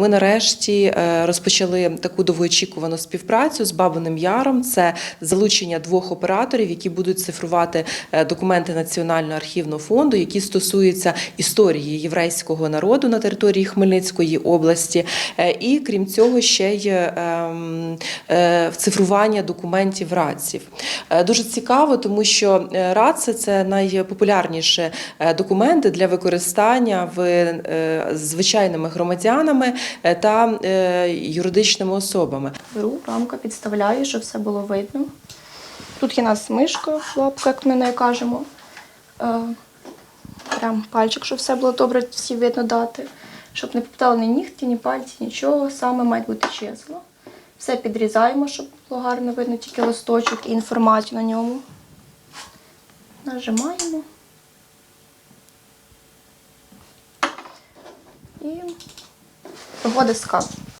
Ми нарешті е, розпочали таку довгоочікувану співпрацю з Бабиним Яром. Це залучення двох операторів, які будуть цифрувати е, документи Національного архівного фонду, які стосуються історії єврейського народу на території Хмельницької області. Е, І крім цього, ще й ем, цифрування документів радців. Дуже цікаво, тому що раци це найпопулярніші документи для використання в звичайними громадянами та е, юридичними особами. Беру, рамка підставляю, щоб все було видно. Тут є нас мишка, лапка, як ми не кажемо. Е, прям пальчик, щоб все було добре, всі видно дати. Щоб не попадали ні нігті, ні пальці, нічого. Саме має бути чесно. Все підрізаємо, щоб було гарно видно тільки листочок і інформацію на ньому. Нажимаємо. І скан.